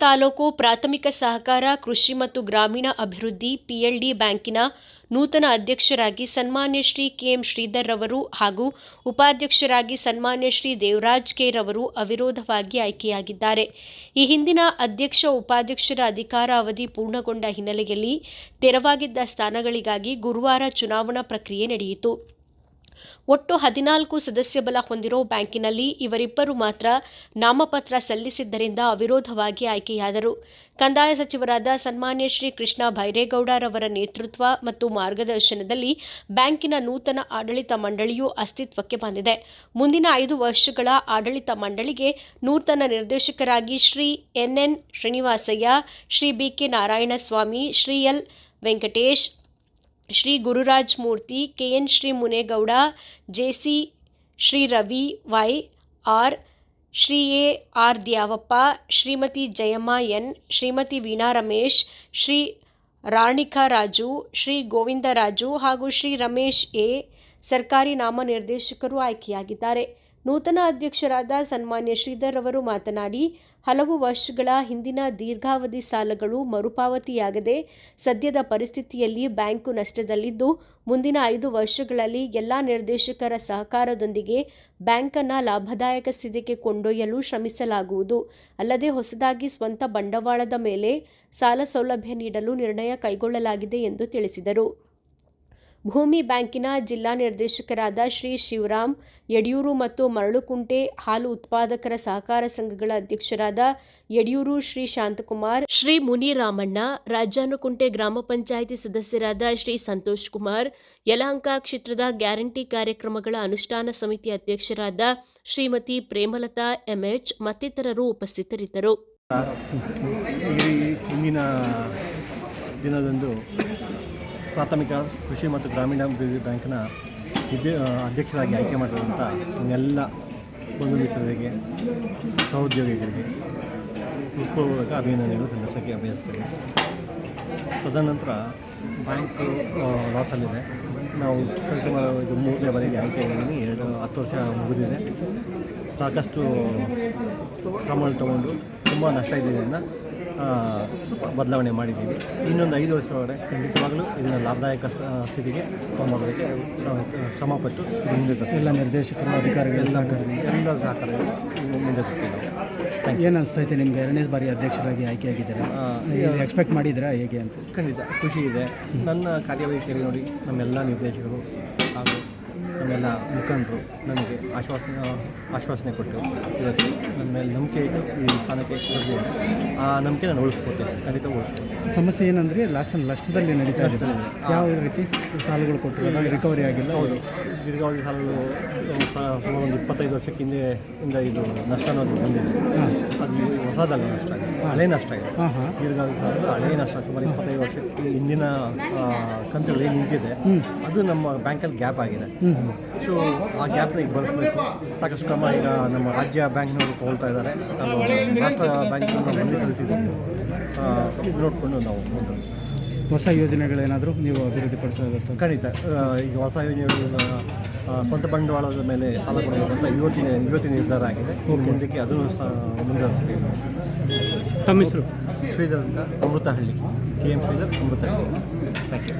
ತಾಲೂಕು ಪ್ರಾಥಮಿಕ ಸಹಕಾರ, ಕೃಷಿ ಮತ್ತು ಗ್ರಾಮೀಣ ಅಭಿವೃದ್ಧಿ, ಪಿಎಲ್ಡಿ ಬ್ಯಾಂಕಿನ ನೂತನ ಅಧ್ಯಕ್ಷರಾಗಿ ಸನ್ಮಾನ್ಯ ಶ್ರೀ ಕೆಎಂ ಶ್ರೀಧರ್ ರವರು ಹಾಗೂ ಉಪಾಧ್ಯಕ್ಷರಾಗಿ ಸನ್ಮಾನ್ಯ ಶ್ರೀ ದೇವರಾಜ್ ಕೆ ರವರು ಅವಿರೋಧವಾಗಿ ಆಯ್ಕೆಯಾಗಿದ್ದಾರೆ. ಈ ಹಿಂದಿನ ಅಧ್ಯಕ್ಷ, ಉಪಾಧ್ಯಕ್ಷರ ಅಧಿಕಾರ ಅವಧಿ ಪೂರ್ಣಗೊಂಡ ಹಿನ್ನೆಲೆಯಲ್ಲಿ ತೆರವಾಗಿದ್ದ ಸ್ಥಾನಗಳಿಗಾಗಿ ಗುರುವಾರ ಚುನಾವಣಾ ಪ್ರಕ್ರಿಯೆ ನಡೆಯಿತು. ಒಟ್ಟು ಹದಿನಾಲ್ಕು ಸದಸ್ಯ ಬಲ ಹೊಂದಿರೋ ಬ್ಯಾಂಕಿನಲ್ಲಿ ಇವರಿಬ್ಬರು ಮಾತ್ರ ನಾಮಪತ್ರ ಸಲ್ಲಿಸಿದ್ದರಿಂದ ಅವಿರೋಧವಾಗಿ ಆಯ್ಕೆಯಾದರು. ಕಂದಾಯ ಸಚಿವರಾದ ಸನ್ಮಾನ್ಯ ಶ್ರೀ ಕೃಷ್ಣ ಭೈರೇಗೌಡರವರ ನೇತೃತ್ವ ಮತ್ತು ಮಾರ್ಗದರ್ಶನದಲ್ಲಿ ಬ್ಯಾಂಕಿನ ನೂತನ ಆಡಳಿತ ಮಂಡಳಿಯು ಅಸ್ತಿತ್ವಕ್ಕೆ ಬಂದಿದೆ. ಮುಂದಿನ ಐದು ವರ್ಷಗಳ ಆಡಳಿತ ಮಂಡಳಿಗೆ ನೂತನ ನಿರ್ದೇಶಕರಾಗಿ Shri NN Srinivasaiah, Shri BK Narayanaswamy, Shri L Venkatesh Shri Gururaj Murthy KN Shri Munegowda, J C Shri Ravi Y, R Shri A R Dyavappa, Shrimati Jayamma N, Shrimati Veena Ramesh, Shri Ranika Raju, Shri Govindaraju ಹಾಗೂ Shri Ramesh A ಸರ್ಕಾರಿ ನಾಮನಿರ್ದೇಶಕರು ಆಯ್ಕೆಯಾಗಿದ್ದಾರೆ. ನೂತನ ಅಧ್ಯಕ್ಷರಾದ ಸನ್ಮಾನ್ಯ ಶ್ರೀಧರ್ ಅವರು ಮಾತನಾಡಿ, ಹಲವು ವರ್ಷಗಳ ಹಿಂದಿನ ದೀರ್ಘಾವಧಿ ಸಾಲಗಳು ಮರುಪಾವತಿಯಾಗದೆ ಸದ್ಯದ ಪರಿಸ್ಥಿತಿಯಲ್ಲಿ ಬ್ಯಾಂಕು ನಷ್ಟದಲ್ಲಿದ್ದು, ಮುಂದಿನ ಐದು ವರ್ಷಗಳಲ್ಲಿ ಎಲ್ಲ ನಿರ್ದೇಶಕರ ಸಹಕಾರದೊಂದಿಗೆ ಬ್ಯಾಂಕನ್ನು ಲಾಭದಾಯಕ ಸ್ಥಿತಿಗೆ ಕೊಂಡೊಯ್ಯಲು ಶ್ರಮಿಸಲಾಗುವುದು. ಅಲ್ಲದೆ ಹೊಸದಾಗಿ ಸ್ವಂತ ಬಂಡವಾಳದ ಮೇಲೆ ಸಾಲ ಸೌಲಭ್ಯ ನೀಡಲು ನಿರ್ಣಯ ಕೈಗೊಳ್ಳಲಾಗಿದೆ ಎಂದು ತಿಳಿಸಿದರು. ಭೂಮಿ ಬ್ಯಾಂಕಿನ ಜಿಲ್ಲಾ ನಿರ್ದೇಶಕರಾದ ಶ್ರೀ ಶಿವರಾಮ್ ಯಡಿಯೂರು ಮತ್ತು ಮರಳುಕುಂಟೆ ಹಾಲು ಉತ್ಪಾದಕರ ಸಹಕಾರ ಸಂಘಗಳ ಅಧ್ಯಕ್ಷರಾದ ಯಡಿಯೂರು ಶ್ರೀ ಶಾಂತಕುಮಾರ್, ಶ್ರೀ ಮುನಿರಾಮಣ್ಣ, ರಾಜಾನುಕುಂಟೆ ಗ್ರಾಮ ಪಂಚಾಯಿತಿ ಸದಸ್ಯರಾದ ಶ್ರೀ ಸಂತೋಷ್ ಕುಮಾರ್, ಯಲಹಂಕ ಕ್ಷೇತ್ರದ ಗ್ಯಾರಂಟಿ ಕಾರ್ಯಕ್ರಮಗಳ ಅನುಷ್ಠಾನ ಸಮಿತಿ ಅಧ್ಯಕ್ಷರಾದ ಶ್ರೀಮತಿ ಪ್ರೇಮಲತಾ ಎಂಎಚ್ ಮತ್ತಿತರರು ಉಪಸ್ಥಿತರಿದ್ದರು. ದಿನದಂದು ಪ್ರಾಥಮಿಕ ಕೃಷಿ ಮತ್ತು ಗ್ರಾಮೀಣಾಭಿವೃದ್ಧಿ ಬ್ಯಾಂಕ್ನ ಇದ್ದೇ ಅಧ್ಯಕ್ಷರಾಗಿ ಆಯ್ಕೆ ಮಾಡಿರುವಂಥ ಎಲ್ಲ ಬಂಧು ಮಿತ್ರರಿಗೆ ಸಹೋದ್ಯೋಗಿಗಳಿಗೆ ಹೃತ್ಪೂರ್ವಕ ಅಭಿನಂದನೆಗಳು ಸಲ್ಲಿಸೋಕ್ಕೆ ತದನಂತರ ಬ್ಯಾಂಕು ಲಾಸಲ್ಲಿದೆ ನಾವು ಇದು ಮೂರನೇ ಬಾರಿಗೆ ಆಯ್ಕೆ ಆಗಿದ್ದೀನಿ ಎರಡು ಹತ್ತು ವರ್ಷ ಮುಗಿದಿದೆ. ಸಾಕಷ್ಟು ಕ್ರಮಗಳು ತಗೊಂಡು ತುಂಬ ನಷ್ಟ ಆ, ಬದಲಾವಣೆ ಮಾಡಿದ್ದೀವಿ. ಇನ್ನೊಂದು ಐದು ವರ್ಷ ಒಳಗಡೆ ಖಂಡಿತವಾಗಲೂ ಇದನ್ನು ಲಾಭದಾಯಕ ಸ್ಥಿತಿಗೆ ಮಾಡೋದಕ್ಕೆ ಶ್ರಮಪಟ್ಟು. ಎಲ್ಲ ನಿರ್ದೇಶಕರು ಅಧಿಕಾರಿಗಳು ಎಲ್ಲ ಎಲ್ಲ ಸಹಕಾರಗಳು ಮುಂದೆ ಏನು ಅನಿಸ್ತೈತೆ ನಿಮ್ಗೆ? ಎರಡನೇ ಬಾರಿ ಅಧ್ಯಕ್ಷರಾಗಿ ಆಯ್ಕೆಯಾಗಿದ್ದೀರಾ? ಆಗಿದ್ದಾರೆ ಎಕ್ಸ್ಪೆಕ್ಟ್ ಮಾಡಿದ್ದೀರಾ ಹೇಗೆ ಅಂತ? ಖಂಡಿತ ಖುಷಿ ಇದೆ. ನನ್ನ ಕಾರ್ಯವೈಖರಿ ನೋಡಿ ನಮ್ಮೆಲ್ಲ ನಿರ್ದೇಶಕರು ಹಾಗೂ ನಮ್ಮೆಲ್ಲ ಮುಖಂಡರು ನಮಗೆ ಆಶ್ವಾಸನೆ ಆಶ್ವಾಸನೆ ಕೊಟ್ಟರು. ಇವತ್ತು ನನ್ನ ಮೇಲೆ ನಂಬಿಕೆ ಇಟ್ಟು ಈ ಸ್ಥಾನಕ್ಕೆ ಬಂದಿದ್ದೇನೆ ಆ ನಂಬಿಕೆ ನಾನು ಉಳಿಸ್ಕೊತೀನಿ ಖಂಡಿತ ಉಳಿಸ್ಕೊತೀನಿ ಸಮಸ್ಯೆ ಏನಂದರೆ ಲಾಸ್ಟ್ ಲಷ್ಟದಲ್ಲಿ ನಡೀತಾ ಇದೆ. ಯಾವ ರೀತಿ ಸಾಲಗಳು ಕೊಟ್ಟಿರೋದು? ರಿಕವರಿ ಆಗಿಲ್ಲ. ಹೌದು. ದೀರ್ಘಾವಧಿ ಸಾಲಗಳು ಸುಮಾರು ಒಂದು ಇಪ್ಪತ್ತೈದು ವರ್ಷಕ್ಕೆ ಹಿಂದೆ ಇಂದ ಇದು ನಷ್ಟ ಅನ್ನೋದು ಬಂದಿದೆ ಅದು ಹೊಸದಲ್ಲ ನಷ್ಟ ಆಗಿದೆ. ಹಳೆ ನಷ್ಟ ಹಾಂ ದೀರ್ಘಾವಧಿ ಸಾಲಗಳು ಹಳೆ ನಷ್ಟ ಸುಮಾರು ಇಪ್ಪತ್ತೈದು ವರ್ಷಕ್ಕೆ ಹಿಂದಿನ ಕಂತುಗಳು ಏನು ನಿಂತಿದೆ ಅದು ನಮ್ಮ ಬ್ಯಾಂಕಲ್ಲಿ ಗ್ಯಾಪ್ ಆಗಿದೆ. ಹ್ಞೂ ಸೊ ಆ ಗ್ಯಾಪ್ನ ಈಗ ಬಳಸಬೇಕು. ಸಾಕಷ್ಟು ಕ್ರಮ ಈಗ ನಮ್ಮ ರಾಜ್ಯ ಬ್ಯಾಂಕ್ನವರು ತಗೊಳ್ತಾ ಇದ್ದಾರೆ. ರಾಷ್ಟ್ರ ಬ್ಯಾಂಕ್ನವರು ಮುಂದೆ ಕಳಿಸಿದ್ದೀವಿ ನೋಡಿಕೊಂಡು ನಾವು ಹೊಸ ಯೋಜನೆಗಳೇನಾದರೂ ನೀವು ಅಭಿವೃದ್ಧಿಪಡಿಸೋದು ಖಂಡಿತ. ಈಗ ಹೊಸ ಯೋಜನೆಗಳು ಸ್ವಂತ ಬಂಡವಾಳದ ಮೇಲೆ ಸಾಲ ಕೊಡಬೇಕು ಅಂತ ಯುವತಿ ಇವತ್ತಿನ ನಿರ್ಧಾರ ಆಗಿದೆ. ಮುಂದಕ್ಕೆ ಅದು ಸಹ ಮುಂದುವರಿಸ್ತೀವಿ. ತಮ್ಮ ಹೆಸರು? ಶ್ರೀಧರ್ ಅಂತ Amruthahalli. K M Sridhar Amruthahalli. Thank you